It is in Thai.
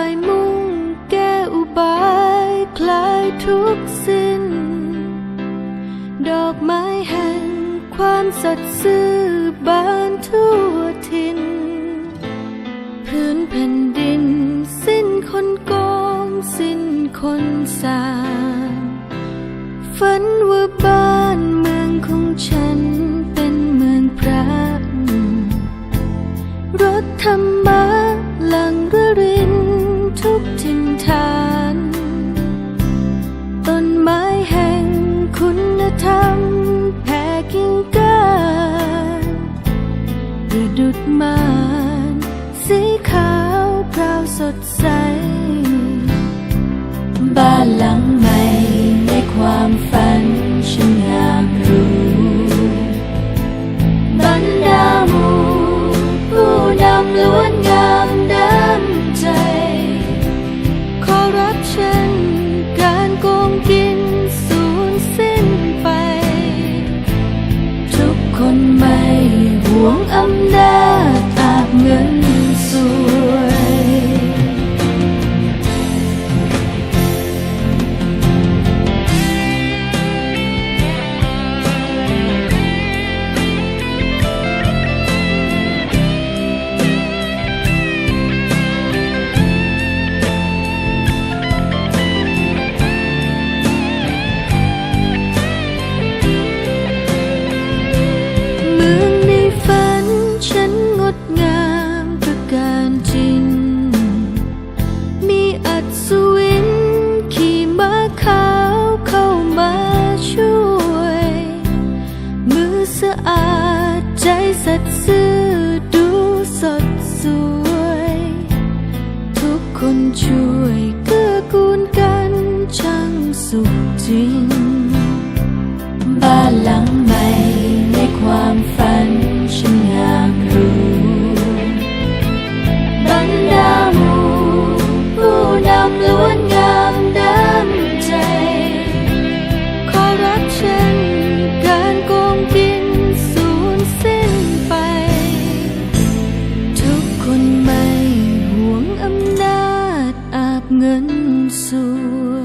ายมุ่งแก้อุบายคลายทุกสิ้น ดอกไม้แห่งความสดซื่อบานทั่วทินพื้นแผ่นดิน สิ้นคนโกงสิ้นคนสางฝันว่าบ้า ฐาน ต้นไม้แห่งคุณธรรมแผ่กิ่งก้านประดุดมานสีขาวพราวสดใส คนไม่หวงอำนาจะอาดใจสัตย์ซื่อดูสดสวย ทุกคนช่วยเกื้อกูลกันช่างสุขจริง บ้านหลังใหม่ในความฝันฉันอยากรู้บรรดาหมู่ผู้นำ ngân xuôi